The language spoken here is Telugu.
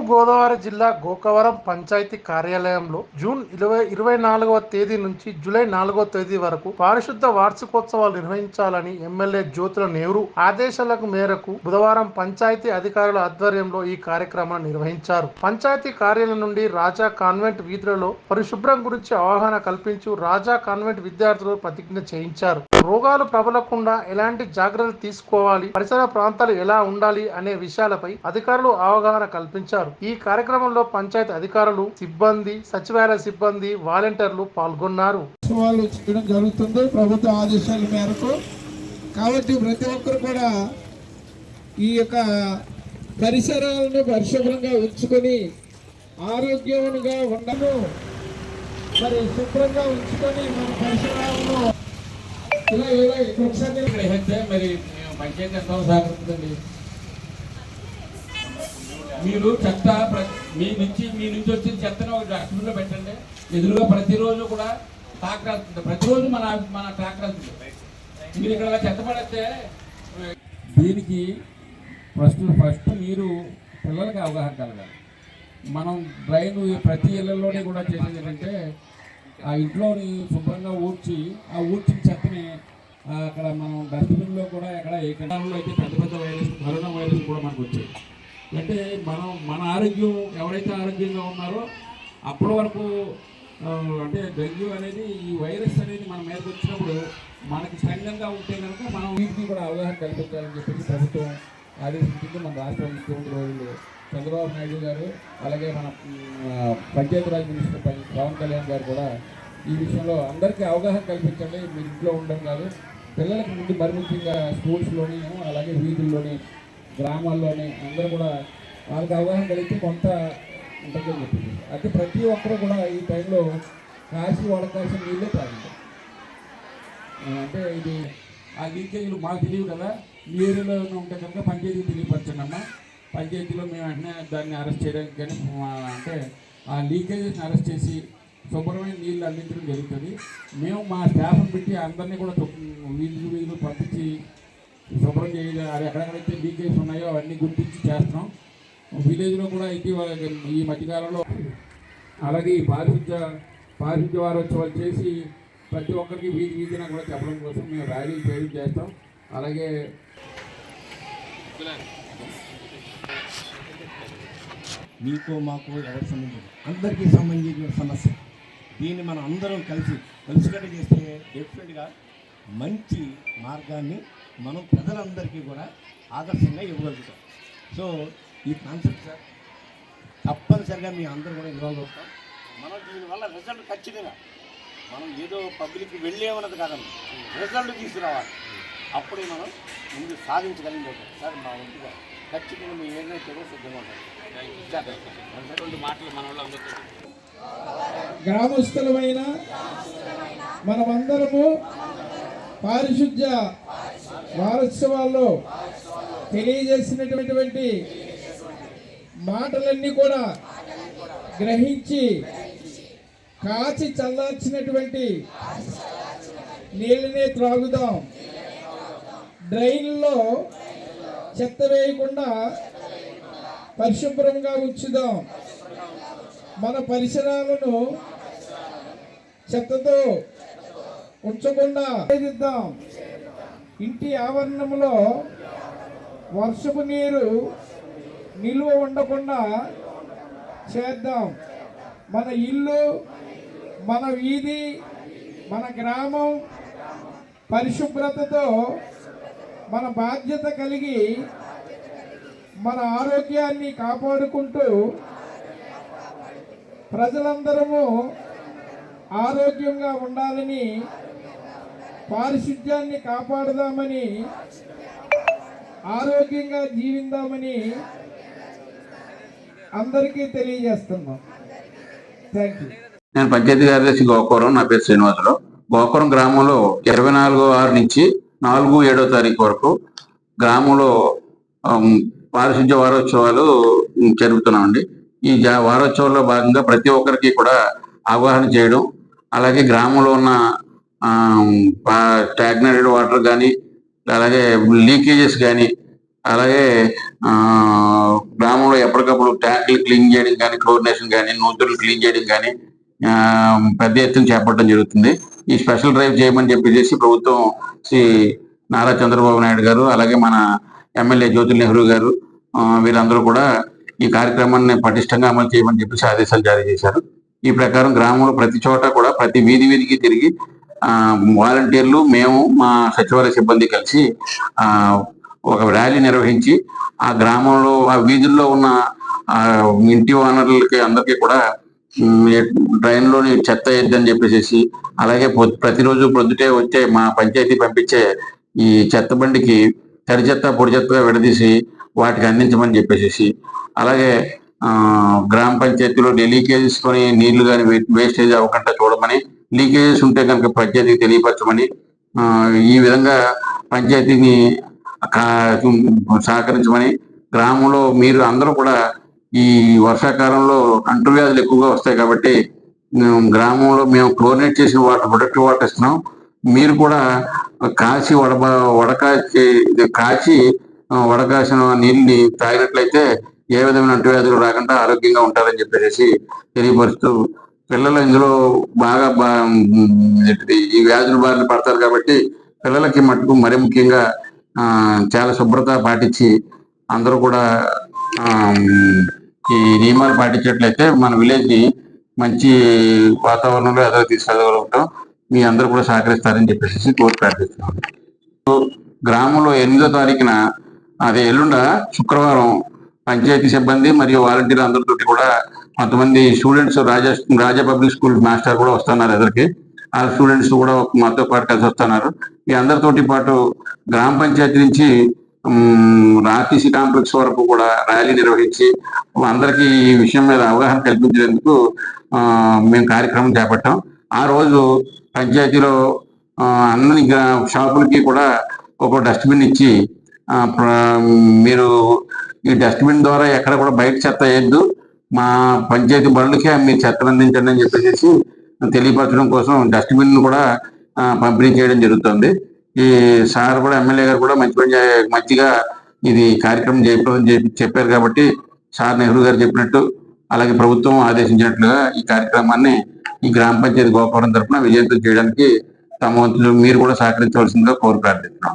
తూర్పుగోదావరి జిల్లా గోకవరం పంచాయతీ కార్యాలయంలో జూన్ ఇరవై ఇరవై నాలుగవ తేదీ నుంచి జూలై నాలుగవ తేదీ వరకు పారిశుద్ధ వార్షికోత్సవాలు నిర్వహించాలని ఎమ్మెల్యే జ్యోతుల నెహ్రూ ఆదేశాలకు మేరకు బుధవారం పంచాయతీ అధికారుల ఆధ్వర్యంలో ఈ కార్యక్రమాన్ని నిర్వహించారు. పంచాయతీ కార్యాలయం నుండి రాజా కాన్వెంట్ వీధులలో పరిశుభ్రం గురించి అవగాహన కల్పించు రాజా కాన్వెంట్ విద్యార్థులు ప్రతిజ్ఞ చేయించారు. రోగాలు ప్రబలకుండా ఎలాంటి జాగ్రత్తలు తీసుకోవాలి? పరిసర ప్రాంతాలు ఎలా ఉండాలి? అనే విషయాలపై అధికారులు అవగాహన కల్పించారు. ఈ కార్యక్రమంలో పంచాయతీ అధికారులు సిబ్బంది సచివాలయ సిబ్బంది వాలంటీర్లు పాల్గొన్నారు. చేయడం జరుగుతుంది ప్రభుత్వ ఆదేశాల మేరకు. కాబట్టి ప్రతి ఒక్కరు కూడా ఈ యొక్క పరిసరాలను పరిశుభ్రంగా ఉంచుకొని ఆరోగ్యంగా ఉండను. మరి శుభ్రంగా ఉంచుకొని మన పరిసరాలను ఇలా ఇలా వేస్తే మరి? మేము పంచాయతీ ఎంత సహకరిస్తుందండి మీరు చెత్త మీ నుంచి మీ నుంచి వచ్చిన చెత్తను ఒక డస్ట్బిన్లో పెట్టండి. ఎదురుగా ప్రతిరోజు కూడా ట్రాక్టర్ వెళ్తుంది ప్రతిరోజు మన మన ట్రాక్టర్ వెళ్తుంది మీరు ఇక్కడ చెత్త పడితే దీనికి ఫస్ట్ ఫస్ట్ మీరు పిల్లలకి అవగాహన కలగాలి. మనం డ్రైన్ ప్రతి ఇళ్ళలోనే కూడా చేసేది ఏంటంటే ఆ ఇంట్లోని శుభ్రంగా ఊడ్చి ఆ ఊడ్చిన చెత్తని అక్కడ మనం డస్ట్బిన్లో కూడా ఎక్కడ ఏ కండాలలో అయితే పెద్ద పెద్ద వైరస్ కరోనా వైరస్ కూడా మనకు వచ్చాయి అంటే మనం మన ఆరోగ్యం ఎవరైతే ఆరోగ్యంగా ఉన్నారో అప్పటి వరకు అంటే డెంగ్యూ అనేది ఈ వైరస్ అనేది మన మీదకి వచ్చినప్పుడు మనకి సంఘంగా ఉంటే కనుక మనం వీటికి కూడా అవగాహన కల్పించాలని చెప్పేసి ప్రభుత్వం ఆదేశించింది మన రాష్ట్ర ముఖ్యమంత్రి రోజులు చంద్రబాబు నాయుడు గారు. అలాగే మన పంచాయతీరాజ్ మినిస్టర్ పవన్ కళ్యాణ్ గారు కూడా ఈ విషయంలో అందరికీ అవగాహన కల్పించండి. మీరు ఇంట్లో ఉండడం కాదు పిల్లలకు ముందు మరి ముఖ్యంగా స్కూల్స్లోని అలాగే వీధుల్లోని గ్రామాల్లోని అందరూ కూడా వాళ్ళకి అవగాహన కలిగితే కొంత ఉంటుందని చెప్పింది. అయితే ప్రతి ఒక్కరు కూడా ఈ టైంలో కాసి వాడకాల్సిన నీళ్ళే తాగండి అంటే ఇది ఆ లీకేజీలు మాకు తెలియదు కదా. మీ ఏరియాలో ఉంటే కనుక పంచాయతీకి తెలియపరచండి అమ్మా పంచాయతీలో మేము వెంటనే దాన్ని అరెస్ట్ చేయడానికి కానీ అంటే ఆ లీకేజెస్ని అరెస్ట్ చేసి శుభ్రమైన నీళ్ళు అందించడం జరుగుతుంది. మేము మా స్టాఫ్ని పెట్టి అందరినీ కూడా వీధులు వీధులు పంపించి శుభ్రం చేయలేదు అది ఎక్కడెక్కడైతే లీకేజ్ ఉన్నాయో అవన్నీ గుర్తించి చేస్తున్నాం. విలేజ్లో కూడా ఇటీవల ఈ మధ్యకాలంలో అలాగే ఈ పారిశుద్ధ్య పారిశుద్ధ్య వారోత్సవాలు చేసి ప్రతి ఒక్కరికి వీధి వీధిన కూడా చెప్పడం కోసం మేము ర్యాలీ చేయడం చేస్తాం. అలాగే మీకు మాకు ఎవరికి సంబంధించి అందరికీ సంబంధించిన సమస్య. దీన్ని మనం అందరం కలిసి కలిసికట్టు చేస్తే డెఫినెట్గా మంచి మార్గాన్ని మనం ప్రజలందరికీ కూడా ఆదర్శంగా ఇవ్వగలుగుతాం. సో ఈ కాన్సెప్ట్ సార్ తప్పనిసరిగా మీ అందరూ కూడా ఇన్వాల్వ్ అవుతాం. మనం దీనివల్ల రిజల్ట్ ఖచ్చితంగా. మనం ఏదో పబ్లిక్ వెళ్ళేమన్నది కాదమ్మా రిజల్ట్ తీసుకురావాలి. అప్పుడే మనం ముందు సాధించగలిగిన సార్ మా వంతుగా ఖచ్చితంగా మీ ఏదైతే కూడా సిద్ధంగా ఉంటాం. రెండు మాటలు మన వాళ్ళు అందరితో గ్రామస్తులమైన మనమందరము పారిశుద్ధ్య వారోత్సవాల్లో తెలియజేసినటువంటి మాటలన్నీ కూడా గ్రహించి కాచి చల్లార్చినటువంటి నీళ్ళనే త్రాగుదాం. డ్రైన్లో చెత్త వేయకుండా పరిశుభ్రంగా ఉంచుదాం. మన పరిసరాలను చెత్తతో ఉంచకుండా నిషేధిద్దాం ఇంటి ఆవరణంలో వర్షపు నీరు నిల్వ ఉండకుండా చేద్దాం. మన ఇల్లు మన వీధి మన గ్రామం పరిశుభ్రతతో మన బాధ్యత కలిగి మన ఆరోగ్యాన్ని కాపాడుకుంటూ ప్రజలందరము ఆరోగ్యంగా ఉండాలని పారిశుద్ధ్యాన్ని కాపాడదామని ఆరోగ్యంగా జీవిందామని అందరికీ తెలియజేస్తున్నాం. థ్యాంక్ యూ నేను పంచాయతీ కార్యదర్శి గోకవరం నా పేరు శ్రీనివాసరావు గోకవరం గ్రామంలో ఇరవై నాలుగో ఆరు నుంచి నాలుగు ఏడో తారీఖు వరకు గ్రామంలో పారిశుద్ధ్య వారోత్సవాలు జరుగుతున్నామండి. జరుపుతున్నామండి ఈ వారోత్సవాల్లో భాగంగా ప్రతి ఒక్కరికి కూడా అవగాహన చేయడం అలాగే గ్రామంలో ఉన్న స్టాగ్నరేట్ వాటర్ కానీ అలాగే లీకేజెస్ కానీ అలాగే గ్రామంలో ఎప్పటికప్పుడు ట్యాంకులు క్లీన్ చేయడం కానీ క్లోరినేషన్ కానీ నూతులు క్లీన్ చేయడం కానీ పెద్ద ఎత్తున చేపట్టడం జరుగుతుంది. ఈ స్పెషల్ డ్రైవ్ చేయమని చెప్పేసి ప్రభుత్వం శ్రీ నారా చంద్రబాబు నాయుడు గారు అలాగే మన ఎమ్మెల్యే జ్యోతి నెహ్రూ గారు వీరందరూ కూడా ఈ కార్యక్రమాన్ని పటిష్టంగా అమలు చేయమని చెప్పేసి ఆదేశాలు జారీ చేశారు. ఈ ప్రకారం గ్రామంలో ప్రతి చోట కూడా ప్రతి వీధి వీధికి తిరిగి వాలంటీర్లు మేము మా సచివాలయ సిబ్బంది కలిసి ఒక ర్యాలీ నిర్వహించి ఆ గ్రామంలో ఆ వీధుల్లో ఉన్న ఇంటి ఓనర్లకి అందరికీ కూడా ట్రైన్లోని చెత్త వేద్దని చెప్పేసి అలాగే ప్రతిరోజు పొద్దుటే వచ్చే మా పంచాయతీ పంపించే ఈ చెత్త బండికి తడి చెత్త పొడి చెత్తగా విడదీసి వాటికి అందించమని చెప్పేసి అలాగే గ్రామ పంచాయతీలో లీకేజెస్ కొని నీళ్ళు కానీ వేస్టేజ్ అవ్వకుండా చూడమని లీకేజెస్ ఉంటే కనుక పంచాయతీకి తెలియపరచమని ఈ విధంగా పంచాయతీని కా- సహకరించమని గ్రామంలో మీరు అందరూ కూడా ఈ వర్షాకాలంలో అంటువ్యాధులు ఎక్కువగా వస్తాయి కాబట్టి గ్రామంలో మేము క్లోరినేట్ చేసిన వాటర్ ప్రొడక్టివ్ వాటర్ ఇస్తున్నాం. మీరు కూడా కాచి వడబ వడకాచి కాచి వడకాసిన నీళ్ళని తాగినట్లయితే ఏ విధమైన అంటువ్యాధులు రాకుండా ఆరోగ్యంగా ఉంటారని చెప్పేసి తెలియపరుస్తూ పిల్లలు ఇందులో బాగా ఈ వ్యాధుల బారిన పడతారు కాబట్టి పిల్లలకి మటుకు మరి ముఖ్యంగా చాలా శుభ్రత పాటించి అందరూ కూడా ఈ నియమాలు పాటించినట్లయితే మన విలేజ్ని మంచి వాతావరణంలో ఎదురు తీసుకెళ్ళగలుగుతాం. మీ అందరూ కూడా సహకరిస్తారని చెప్పేసి కోరి ప్రార్థిస్తున్నాం. గ్రామంలో ఎనిమిదో తారీఖున అదే ఎల్లుండ శుక్రవారం పంచాయతీ సిబ్బంది మరియు వాలంటీర్లు అందరితో కూడా కొంతమంది students Raja Raja public school master కూడా వస్తున్నారు ఎదురుకి. ఆ స్టూడెంట్స్ కూడా మాతో పాటు కలిసి వస్తున్నారు. ఈ అందరితోటి పాటు గ్రామ పంచాయతీ నుంచి ఆర్టీసీ కాంప్లెక్స్ వరకు కూడా ర్యాలీ నిర్వహించి అందరికీ ఈ విషయం మీద అవగాహన కల్పించేందుకు మేము కార్యక్రమం చేపట్టాం. ఆ రోజు పంచాయతీలో అన్ని షాపులకి కూడా ఒక డస్ట్బిన్ ఇచ్చి మీరు ఈ డస్ట్బిన్ ద్వారా ఎక్కడ కూడా బయట చెత్త వేయద్దు. మా పంచాయతీ బళ్ళకే మీరు చెత్తను అందించండి అని చెప్పేసి తెలియపరచడం కోసం డస్ట్బిన్ కూడా పంపిణీ చేయడం జరుగుతుంది. ఈ సార్ కూడా ఎమ్మెల్యే గారు కూడా మంచి పని మంచిగా ఇది కార్యక్రమం జయప్రదం చెప్పారు కాబట్టి సార్ నెహ్రూ గారు చెప్పినట్టు అలాగే ప్రభుత్వం ఆదేశించినట్లుగా ఈ కార్యక్రమాన్ని ఈ గ్రామ పంచాయతీ గోపురం తరఫున విజయవంతం చేయడానికి తమ వంతులు మీరు కూడా సహకరించవలసిందిగా కోరు ప్రార్థిస్తున్నాం.